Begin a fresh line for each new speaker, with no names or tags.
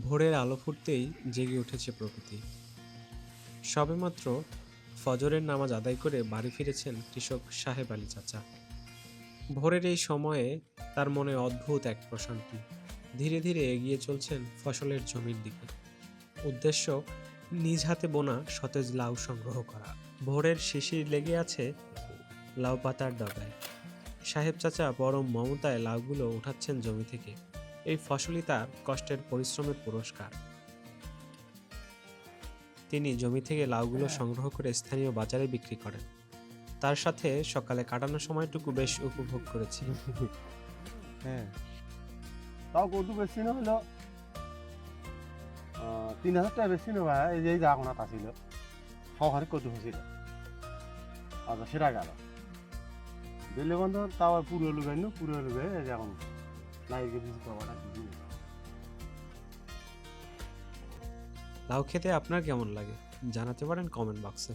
ভোরের আলো ফুটতেই জেগে উঠেছে প্রকৃতি। সবেমাত্র ফজরের নামাজ আদায় করে বাড়ি ফিরেছেন কৃষক সাহেব আলী চাচা। ভোরের এই সময়ে তার মনে অদ্ভুত এক প্রশান্তি। ধীরে ধীরে এগিয়ে চলছেন ফসলের জমির দিকে। উদ্দেশ্য, নিজ হাতে বোনা সতেজ লাউ সংগ্রহ করা। ভোরের শিশির লেগে আছে লাউ পাতার ডগায়। সাহেব চাচা পরম মমতায় লাউগুলো উঠাচ্ছেন জমি থেকে। এই ফসলই তার কষ্টের পরিশ্রমের পুরস্কার। তিনি জমি থেকে লাউগুলো সংগ্রহ করে স্থানীয় বাজারে বিক্রি করেন। তার সাথে সকালে কাটানোর সময়টুকু বেশ উপভোগ করেছি
হ্যাঁ। তাও কত বেশি না হলো তিন হাজার টাকা বেশি না ভাই এই যে এই জাগোনা ছিল সহারে কত হয়েছিল আচ্ছা সেটা গেল। দিলে বন্ধ তাও পুরো লুগাই না পুরো লুগাই এই যে এখন
লাউ খেতে আপনার কেমন লাগে? জানাতে পারেন কমেন্ট বক্সে